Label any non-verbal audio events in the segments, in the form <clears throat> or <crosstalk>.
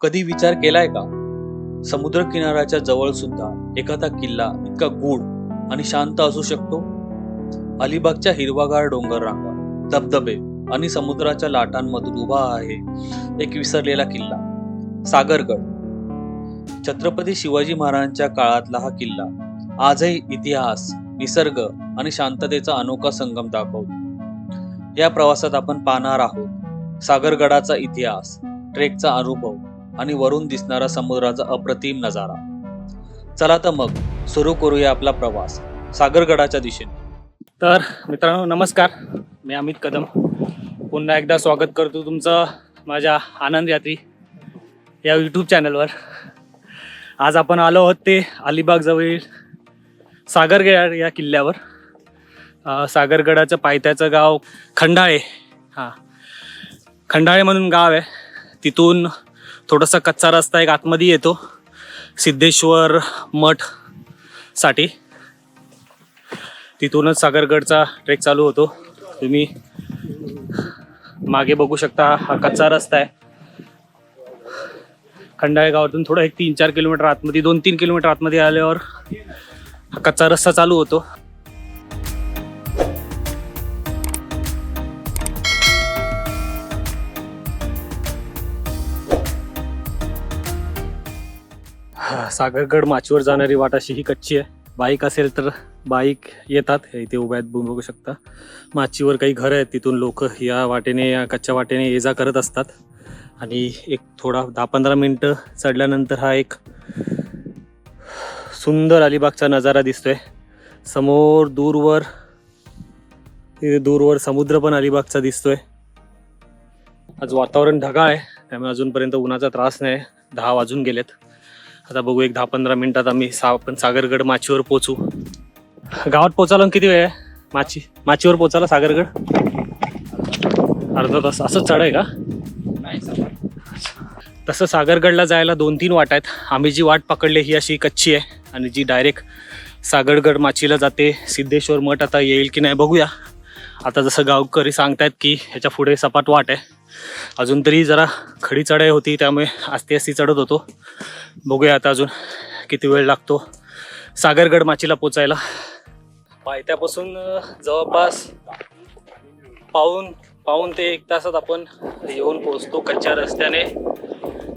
कधी विचार केलाय का? समुद्र किनाऱ्याच्या जवळ सुद्धा एखादा किल्ला इतका गूढ आणि शांत असू शकतो? अलिबागच्या हिरवागार डोंगर रांगा धबधबे आणि समुद्राच्या लाटांमधून उभा आहे एक विसरलेला किल्ला सागरगड. छत्रपती शिवाजी महाराजांच्या काळातला हा किल्ला आजही इतिहास निसर्ग आणि शांततेचा अनोखा संगम दाखवतो. या प्रवासात आपण पाहणार आहोत सागरगडाचा इतिहास ट्रेकचा अनुभव आणि वरून दिसणारा समुद्राचा अप्रतिम नजारा. चला तर मग सुरू करूया आपला प्रवास. सागरगडाच्या दिशेने. तर मित्रांनो नमस्कार. मी अमित कदम. पुन्हा एकदा स्वागत करतो तुमचं माझ्या आनंद यात्री या यूट्यूब चॅनलवर आज आपण आलो आहोत ते अलिबागजवळील सागरगड या किल्ल्यावर. सागरगडाचं पायथ्याचं गाव खंडाळे. हां. खंडाळे म्हणून गाव आहे. तिथून थोडासा कच्चा रस्ता एक आतमध्ये येतो. सिद्धेश्वर मठसाठी. तिथूनच सागरगडचा ट्रेक चालू होतो. तुम्ही मागे बघू शकता हा कच्चा रस्ता आहे. खंडाळे गावातून थोडं एक तीन चार किलोमीटर आतमध्ये दोन तीन किलोमीटर आतमध्ये आल्यावर हा कच्चा रस्ता चालू होतो. सागरगड माचीवर जाणारी वाट अशी ही कच्ची आहे. बाईक असेल तर बाईक येतात. इथे उभ्या आहेत बघू शकता. माचीवर काही घरं आहेत तिथून लोक या वाटेने या कच्च्या वाटेने ये जा करत असतात. आणि एक थोडा दहा पंधरा मिनटं चढल्यानंतर हा एक सुंदर अलिबागचा नजारा दिसतोय. समोर दूरवर तिथे दूरवर समुद्र पण अलिबागचा दिसतोय. आज वातावरण ढगाळ आहे त्यामुळे अजूनपर्यंत उन्हाचा त्रास नाही. दहा वाजून गेलेत. आता बघू एक दहा पंधरा मिनिटात आम्ही सा आपण सागरगड माचीवर पोचू गावात पोचायला किती वेळ आहे? माची माचीवर पोचायला सागरगड? अर्धा तास. असंच चढ आहे का तसं सागरगडला जायला दोन तीन वाट आहेत. आम्ही जी वाट पकडली ही अशी कच्ची आहे आणि जी डायरेक्ट सागरगड माचीला जाते. सिद्धेश्वर मठ आता येईल की नाही बघूया. आता जसं गावकरी सांगतायत की ह्याच्या पुढे सपाट वाट आहे. अजून तरी जरा खडी चढाई होती त्यामुळे आस्ती आस्ती चढत होतो. बघूया आता अजून किती वेळ लागतो. सागरगड माचीला पोचायला. पायथ्यापासून जवळपास पाऊन पाऊन ते एक तासात आपण येऊन पोहोचतो कच्च्या रस्त्याने.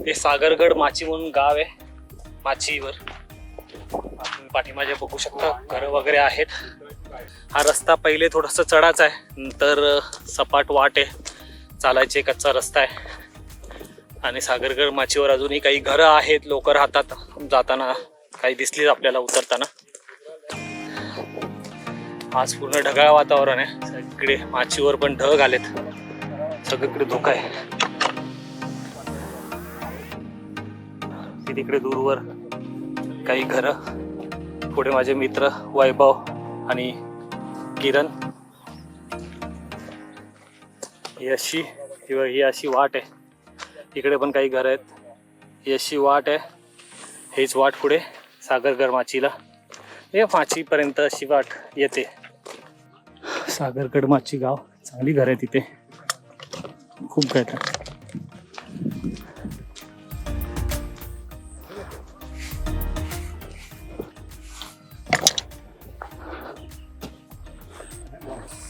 ते सागरगड माची म्हणून गाव आहे माचीवर. पाठीमागे बघू शकता घरं वगैरे आहेत. हा रस्ता पहिले थोडासा चढाच आहे नंतर सपाट वाट आहे. चालायचे कच्चा रस्ता आहे. आणि सागरगड माचीवर अजूनही काही घरं आहेत लोक राहतात. जाताना काही दिसलीच आपल्याला उतरताना. आज पूर्ण ढगाळ वातावरण आहे. सगळे माचीवर पण ढग आलेत. सगळीकडे धोका आहे. तिकडे दूरवर काही घर पुढे माझे मित्र वैभव आणि किरण. ही अशी किंवा ही अशी वाट आहे. इकडे पण काही घर आहेत. ही अशी वाट आहे. हेच वाट पुढे सागरगड माचीला हे माचीपर्यंत अशी वाट येते. सागरगड माची गाव चांगली घर आहे तिथे खूप घर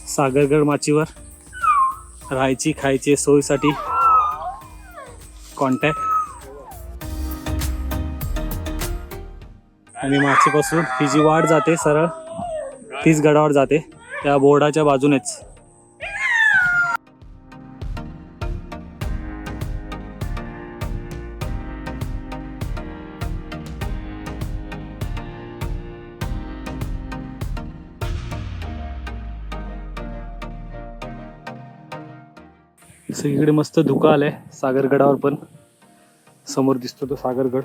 सागरगड माचीवर राहायची खायची सोयीसाठी. कॉन्टॅक्ट आणि माचीपासून ही जी वाट जाते सरळ. तीच गडावर जाते. त्या बोर्डाच्या बाजूनेच. सगळीकडे मस्त धुका आलंय सागरगडावर पण. समोर दिसतो तो सागरगड.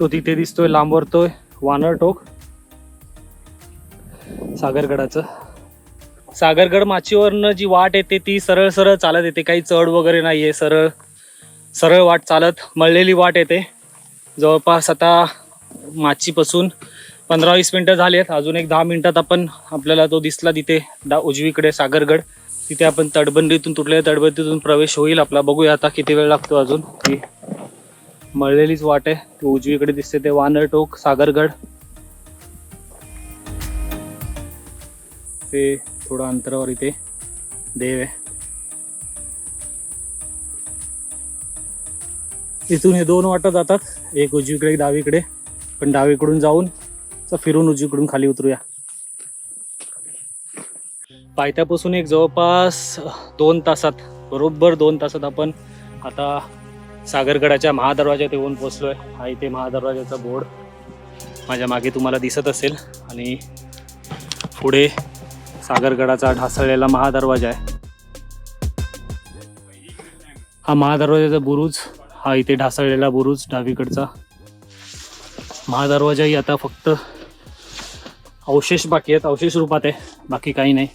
तो तिथे दिसतोय लांबवरतोय वानर टोक. सागरगडाचं. सागरगड माचीवरनं जी वाट येते ती सरळ सरळ चालत येते. काही चढ वगैरे नाहीये सरळ सरळ वाट चालत मळलेली वाट येते. जवळपास आता माचीपासून पंधरा वीस मिनटं झाली आहेत अजून एक दहा मिनिटात आपण आपल्याला तो दिसला तिथे दा उजवीकडे सागरगड. तिथे आपण तटबंदीतून तुटलेल्या तटबंदीतून प्रवेश होईल आपला. बघूया आता किती वेळ लागतो अजून. ती मळलेलीच वाट आहे. उजवीकडे दिसते ते वानर टोक सागरगड. ते थोडं अंतरावर इथे देव आहे. इथून हे दोन वाटा जातात. एक उजवीकडे एक डावीकडे. पण डावीकडून जाऊन फिरून उजवीकडून खाली उतरूया. पायथ्यापासून एक जवळपास दोन तासात बरोबर दोन तासात आपण आता सागरगडाच्या महादरवाज्यात येऊन पोचलोय हा इथे महादरवाज्याचा बोर्ड माझ्या मागे तुम्हाला दिसत असेल. आणि पुढे सागरगडाचा ढासळलेला महादरवाजा आहे. हा महादरवाजाचा बुरुज हा इथे ढासळलेला बुरुज डावीकडचा. महादरवाजाही आता फक्त अवशेष बाकी आहेत. अवशेष रूपात आहे. बाकी काही नाही.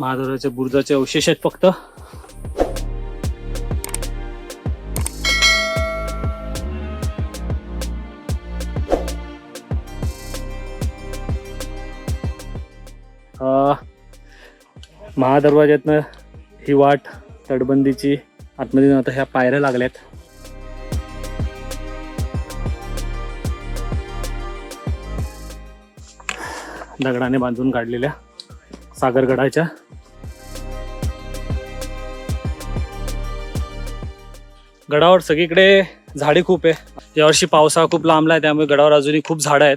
महादरवाजाच्या बुरुजाचे अवशेष आहेत फक्त. महादरवाज्यातनं ही वाट तटबंदीची आतमध्ये आता ह्या पायऱ्या लागल्यात. दगडाने बांधून काढलेल्या सागरगडाच्या. गडावर सगळीकडे झाडे खूप आहे. यावर्षी पावसाळा खूप लांबला आहे त्यामुळे गडावर अजूनही खूप झाडं आहेत.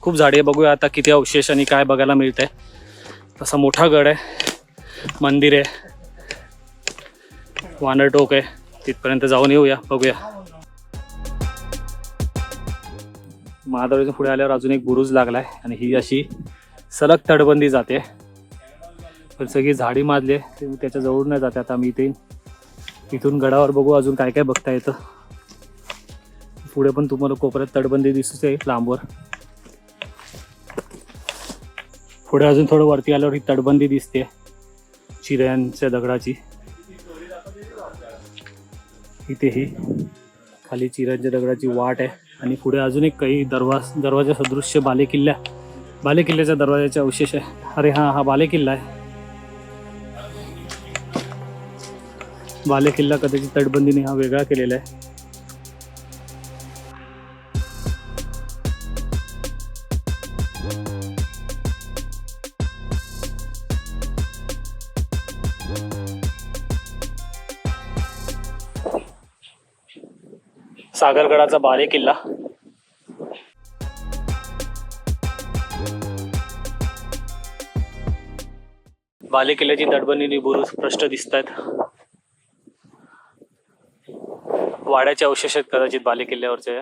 खूप झाडे आहे. बघूया आता किती अवशेष आणि काय बघायला मिळतंय. तसा मोठा गड आहे. मंदिर आहे. वानर टोक आहे. तिथपर्यंत जाऊन येऊया बघूया. महादरवाजा पुढे आल्यावर अजून एक बुरुज लागलाय आणि ही अशी सलग तटबंदी जाते. पण सगळी झाडी माजली आहे ते त्याच्याजवळ नाही जाते आता मी इथे इथून गडावर बघू अजून काय काय बघता येतं. पुढे पण तुम्हाला कोपऱ्यात तटबंदी दिसते लांबवर. पुढे अजून थोडं वरती आल्यावर ही तटबंदी दिसते. चिऱ्यांच्या दगडाची. इथे ही खाली चिऱ्यांच्या दगडाची वाट आहे. आणि पुढे अजून एक काही दरवाज दरवाजा सदृश्य बालेकिल्ल्या बालेकिल्ल्याच्या दरवाजाचे अवशेष आहे. अरे हा हा बालेकिल्ला आहे. बालेकिल्ला कदाचित तटबंदीने हा वेगळा केलेला आहे. सागरगडाचा बाले किल्ला. बाले किल्ल्याची तटबंदी बुरुज स्पष्ट दिसत आहेत वाड्याच्या अवशेष आहेत कदाचित बाले किल्ल्यावरच्या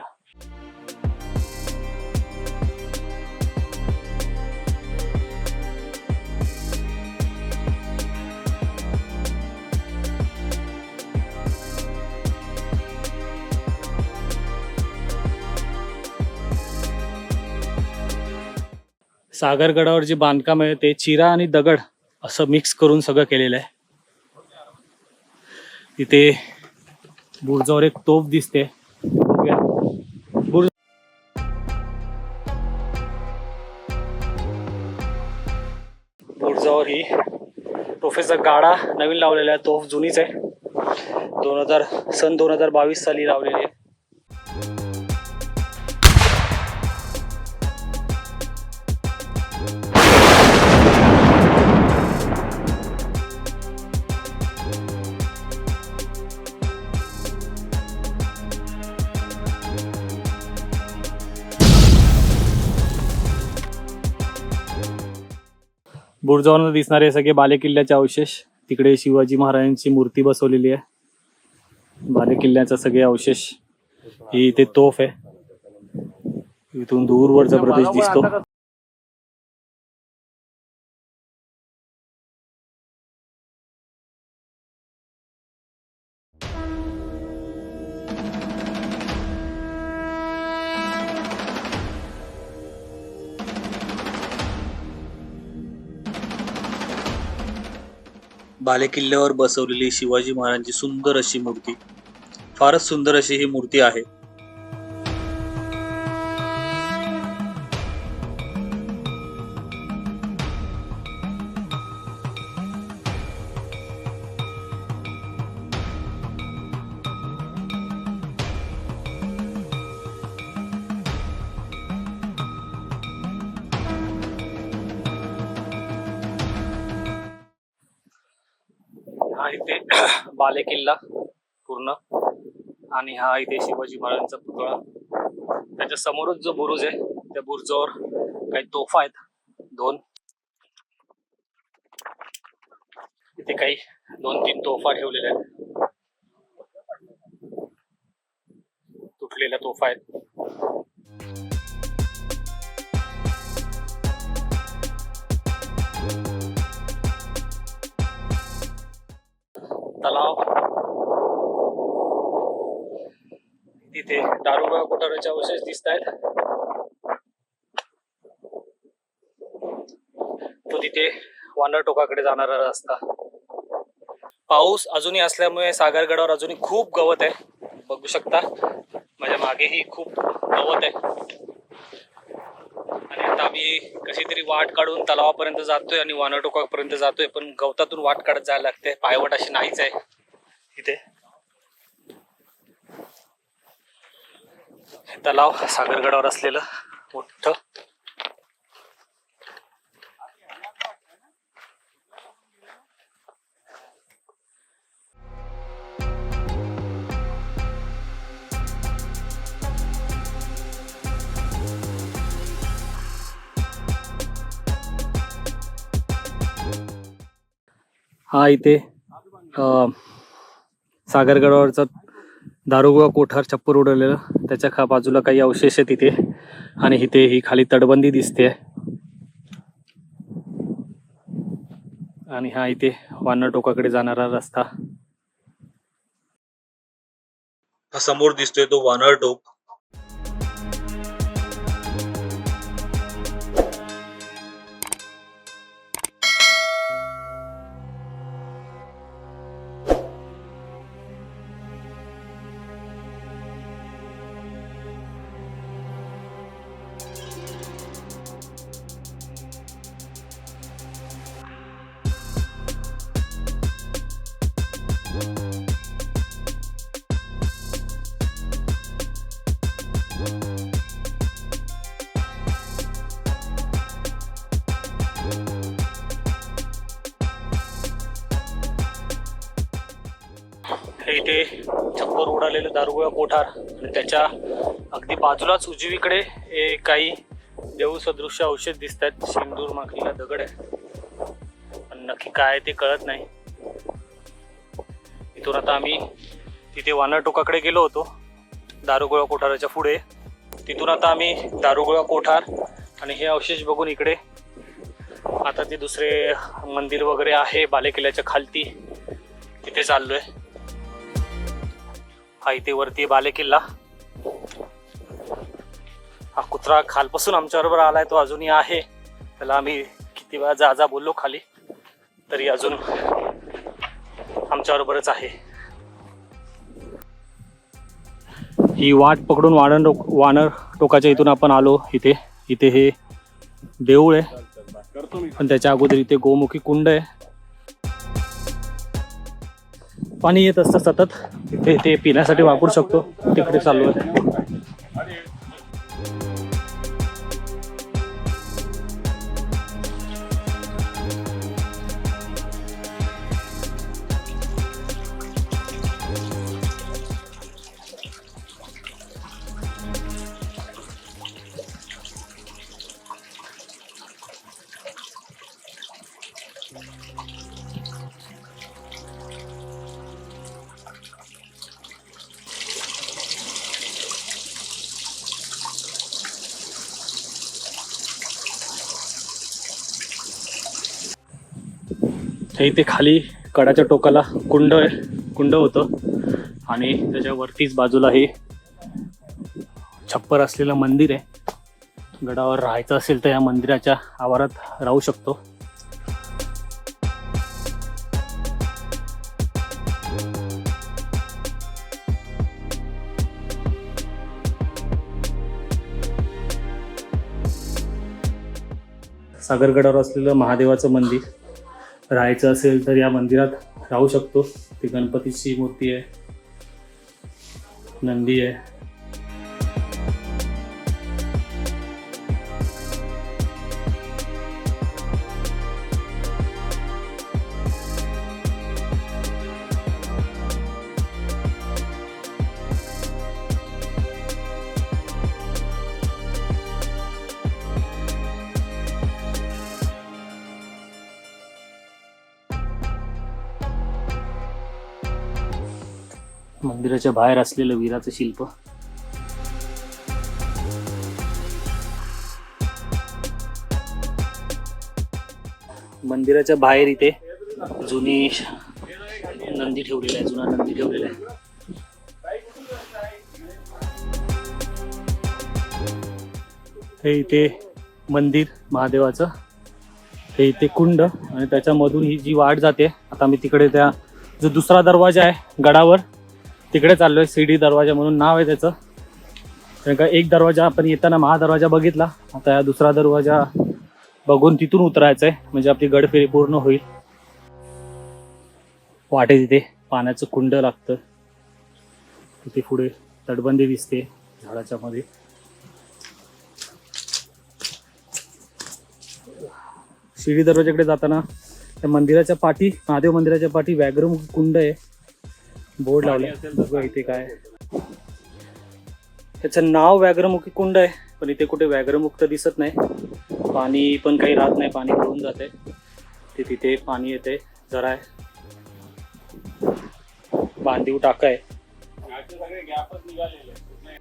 सागरगडावर जे बांधकाम आहे ते चिरा आणि दगड असं मिक्स करून सगळं केलेलं आहे. तिथे बुर्जावर एक तोफ दिसते. बुर्ज बुर्जावर ही तोफेचा गाडा नवीन लावलेला आहे. तोफ जुनीच आहे. दोन हजार सन दोन हजार बावीस साली लावलेली आहे. बुरजावरून दिसणारे सगळे बालेकिल्ल्याचे अवशेष. तिकडे शिवाजी महाराजांची मूर्ती बसवलेली आहे. बालेकिल्ल्याचा सगळे अवशेष. ही इथे तोफ आहे. इथून दूरवरचा प्रदेश दिसतो. बालेकिल्ल्यावर बसवलेली शिवाजी महाराजांची सुंदर अशी मूर्ती. फारच सुंदर अशी ही मूर्ती आहे. इथे <clears throat> बाले किल्ला पूर्ण. आणि हा इथे शिवाजी महाराजांचा पुतळा. त्याच्या समोरच जो बुरुज आहे त्या बुरुजावर काही तोफा आहेत. दोन. इथे काही दोन तीन तोफा ठेवलेल्या आहेत. तुटलेल्या तोफा आहेत. तलाव. तिथे दारुगोळा कोठाराचे अवशेष दिसत आहेत तो तिथे वानर टोकाकडे जाणारा रस्ता. पाऊस अजूनही असल्यामुळे सागरगडावर अजूनही खूप गवत आहे. बघू शकता माझ्या मागेही खूप गवत आहे. आता आम्ही कशी तरी वाट काढून तलावापर्यंत जातोय आणि वानटोकापर्यंत जातोय पण गवतातून वाट काढत जायला लागते. पायवट अशी नाहीच आहे. इथे. तलाव सागरगडावर असलेलं मोठं हा इथे अ, सागरगडावरचा दारुगोळा कोठार छप्पर उडवलेलं. त्याच्या खा बाजूला काही अवशेष आहेत तिथे आणि इथे ही खाली तटबंदी दिसते. आणि हा इथे वानर टोकाकडे जाणारा रस्ता. हा समोर दिसतोय तो वानर टोक. हे इथे छप्पर उडालेलं दारुगोळा कोठार. आणि त्याच्या अगदी बाजूलाच उजवीकडे हे काही देवसदृश्य औषध दिसत आहेत शेंदूर माखलेला दगड आहे. पण नक्की काय आहे ते कळत नाही. इथून आता आम्ही तिथे वानरटोकाकडे गेलो होतो दारुगोळा कोठाराच्या पुढे. तिथून आता आम्ही दारुगोळा कोठार आणि हे अवशेष बघून इकडे. आता ते दुसरे मंदिर वगैरे आहे बालेकिल्ल्याच्या खालती. तिथे चाललोय. हा इथे वरती बालेकिल्ला हा कुत्रा खालपासून आमच्याबरोबर आलाय तो अजूनही आहे. त्याला आम्ही किती वेळा जा जा बोललो खाली तरी अजून आमच्याबरोबरच आहे. ही वाट पकडून वानर टोक वानर टोकाच्या इथून आपण आलो इथे. इथे हे देऊळ आहे. पण त्याच्या अगोदर इथे गोमुखी कुंड आहे. पाणी येत असतं सतत ते ते पिण्यासाठी वापरू शकतो. तिकडे चालू आहे. त्या इथे खाली कडाच्या टोकाला कुंड कुंड होतं. आणि त्याच्यावरतीच बाजूला हे छप्पर असलेलं मंदिर आहे. गडावर राहायचं असेल तर या मंदिराच्या आवारात राहू शकतो. सागरगडावर असलेलं महादेवाचं मंदिर. राहायचं असेल तर या मंदिरात राहू शकतो. ती गणपतीची मूर्ती आहे. नंदी आहे. मंदिराच्या बाहेर असलेलं वीराचं शिल्प. मंदिराच्या बाहेर इथे जुनी नंदी ठेवलेला आहे जुना नंदी ठेवलेला आहे. हे इथे मंदिर महादेवाचं. हे इथे कुंड आणि त्याच्यामधून ही जी वाट जाते आता मी तिकडे त्या जो दुसरा दरवाजा आहे गडावर तिकडे चाललोय सीडी दरवाजा म्हणून नाव आहे त्याचं. कारण का एक दरवाजा आपण येताना महादरवाजा बघितला. आता या दुसरा दरवाजा बघून तिथून उतरायचं आहे म्हणजे आपली गडफेरी पूर्ण होईल. वाटे तिथे. पाण्याचं कुंड लागतं. तिथे पुढे तटबंदी दिसते झाडाच्या मध्ये. शिडी दरवाजाकडे जाताना त्या मंदिराच्या पाठी महादेव मंदिराच्या पाठी व्याघ्रमुख कुंड आहे. बोर्ड लावले. बघूया इथे काय. त्याचं नाव व्याघ्रमुखी कुंड आहे पण इथे कुठे व्याघ्रमुक्त दिसत नाही. पाणी पण काही राहत नाही पाणी भरून जाते ते तिथे पाणी येते जरा आहे. बांधीव टाका आहे.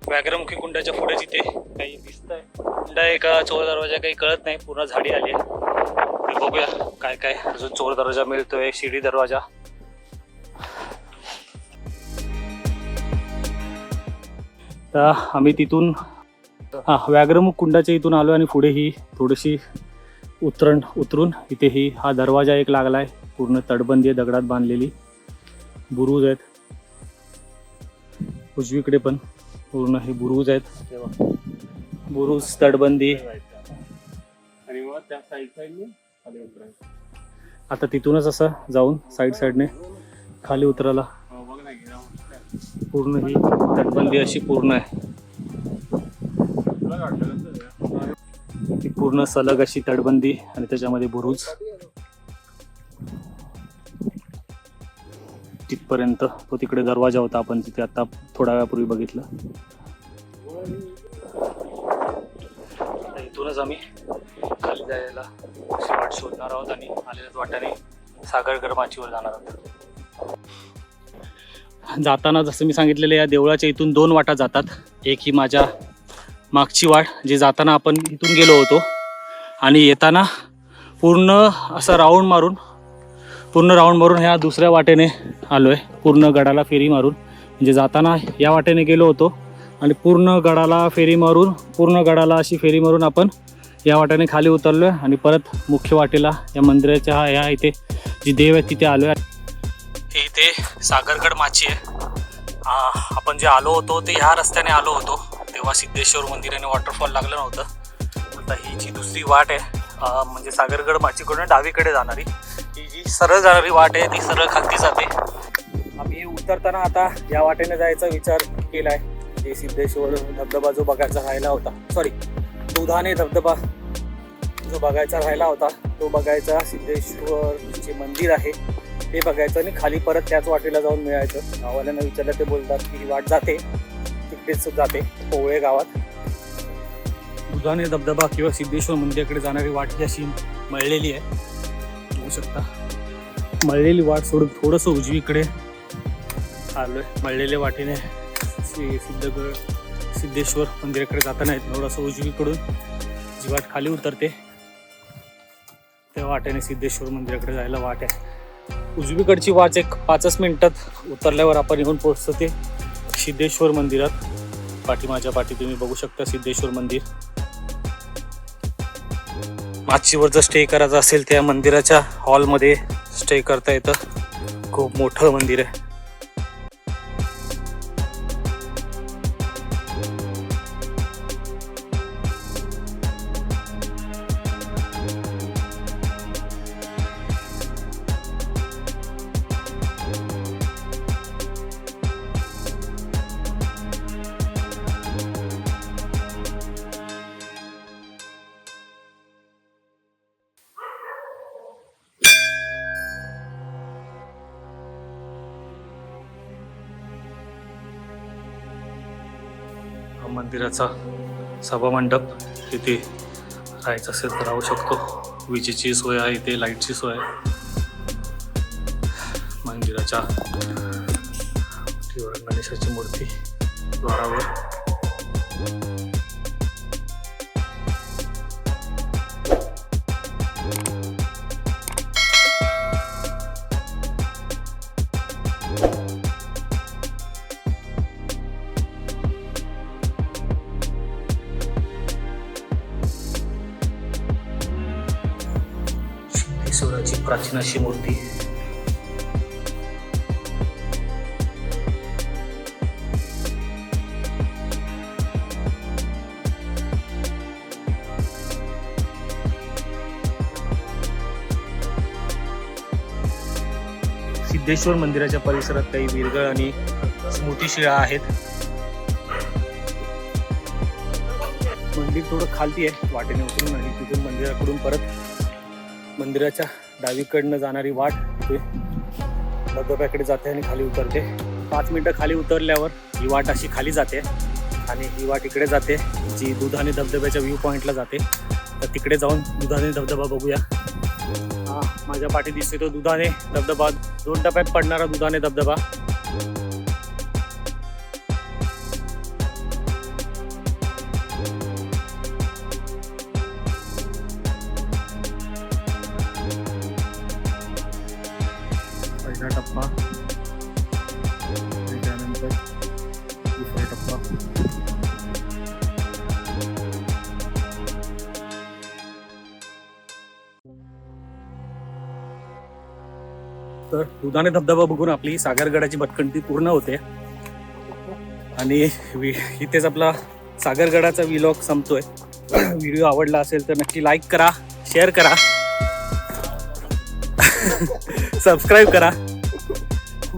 व्याघ्रमुखी कुंडाच्या पुढे तिथे काही दिसत आहे कुंड आहे का चोर दरवाजा काही कळत नाही पूर्ण झाडी आली आहे. बघूया काय काय अजून चोर दरवाजा मिळतोय शिडी दरवाजा. तर आम्ही तिथून हा व्याघ्रमुख कुंडाच्या इथून आलो आणि पुढे ही थोडीशी उतरण उतरून इथे ही हा दरवाजा एक लागलाय. पूर्ण तटबंदी आहे दगडात बांधलेली. बुरुज आहेत. उजवीकडे पण पूर्ण हे बुरुज आहेत. बुरुज तटबंदी. आणि मग त्या साईड आता तिथूनच असं जाऊन साईड साईडने खाली उतरायला पूर्ण ही तटबंदी अशी पूर्ण आहे. ती पूर्ण सलग अशी तटबंदी आणि त्याच्यामध्ये बुरुज. तिथपर्यंत तो तिकडे दरवाजा होता आपण तिथे आता थोड्या वेळापूर्वी बघितलं. इथूनच आम्ही खाली जायला वाट शोधणार आहोत आणि आलेल्याच वाट्याने सागर माचीवर जाणार आहोत. जाताना जसं मी सांगितलेलं या देवळाच्या इथून दोन वाटा जातात. एक ही माझ्या मागची वाट जे जाताना आपण इथून गेलो होतो. आणि येताना पूर्ण असा राऊंड मारून पूर्ण राऊंड मारून ह्या दुसऱ्या वाटेने आलो आहे पूर्ण गडाला फेरी मारून. म्हणजे जाताना या वाटेने गेलो होतो. आणि पूर्ण गडाला फेरी मारून पूर्ण गडाला अशी फेरी मारून आपण या वाटेने खाली उतरलो आहे आणि परत मुख्य वाटेला या मंदिराच्या ह्या इथे जी देव आहे तिथे आलो आहे सागरगड माची आहे. आपण जे आलो होतो ते ह्या रस्त्याने आलो होतो. तेव्हा सिद्धेश्वर मंदिर आणि वॉटरफॉल लागलं नव्हतं. आता ही जी दुसरी वाट आहे म्हणजे सागरगड माचीकडून डावीकडे जाणारी ही जी सरळ जाणारी वाट आहे ती सरळ खालती जाते. आम्ही उतरताना आता या वाटेने जायचा विचार केला आहे जे सिद्धेश्वर धबधबा जो बघायचा राहिला होता सॉरी दुधाने धबधबा जो बघायचा राहिला होता तो बघायचा सिद्धेश्वर जे मंदिर आहे. ते बघायचं आणि खाली परत त्याच वाटेला जाऊन मिळायचं. गावाल्यांना विचारलं ते बोलतात की ही वाट जाते. तिकडेच जाते पोवळे गावात. दुधाने धबधबा किंवा सिद्धेश्वर मंदिराकडे जाणारी वाट ही अशी मळलेली आहे. बघू शकता. मळलेली वाट सोडून थोडंसं उजवीकडे आलोय. मळलेल्या वाटेने सिद्धगड सिद्धेश्वर मंदिराकडे जाताना थोडंसं उजवीकडून जी वाट खाली उतरते त्या वाटेने सिद्धेश्वर मंदिराकडे जायला वाट आहे. उजवीकडची वाच एक पाचच मिनिटात उतरल्यावर आपण येऊन पोहोचतो ते सिद्धेश्वर मंदिरात. पाठी माझ्या पाठी तुम्ही बघू शकता सिद्धेश्वर मंदिर. माचीवर जर स्टे करायचा असेल त्या मंदिराच्या हॉलमध्ये स्टे करता येतं. खूप मोठं मंदिर आहे. मंदिराचा सभामंडप इथे राहायचं असेल तर राहू शकतो. विजेची सोय आहे इथे लाईटची सोय आहे. मंदिराच्या गणेशाची मूर्ती द्वारावर. सिद्धेश्वराची मूर्ती. सिद्धेश्वर मंदिराच्या परिसरात काही विरगळ आणि स्मृतिशिळा आहेत. मंदिर थोडं खालती आहे. वाटेने उतरून आणि तिथून मंदिराकडून परत मंदिराच्या डावीकडनं जाणारी वाट ते धबधब्याकडे जाते आणि खाली उतरते. पाच मिनटं खाली उतरल्यावर ही वाट अशी खाली जाते आणि ही वाट इकडे जाते जी दुधाने धबधब्याच्या व्ह्यू पॉईंटला जाते. तर तिकडे जाऊन दुधाने धबधबा बघूया. हा माझ्या पाठी दिसते तो दुधाने धबधबा. दोन टप्प्यात पडणारा दुधाने धबधबा. तर दुधाने धबधबा बघून आपली सागरगडाची भटकंती पूर्ण होते. आणि इथेच आपला सागरगडाचा विलॉग संपतोय. व्हिडिओ आवडला असेल तर नक्की लाईक करा शेअर करा. सबस्क्राईब करा.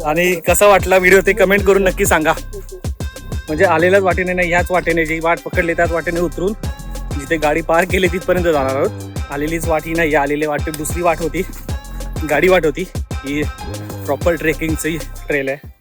आणि कसा वाटला व्हिडिओ ते कमेंट करून नक्की सांगा. म्हणजे आलेल्याच वाटेने नाही ह्याच वाटेने जी वाट पकडली त्याच वाटेने उतरून जिथे गाडी पार केली तिथपर्यंत जाणार आहोत. आलेलीच वाट ही नाही आलेली वाट दुसरी वाट होती. गाडी वाट होती. ही प्रॉपर ट्रेकिंगची ट्रेल आहे.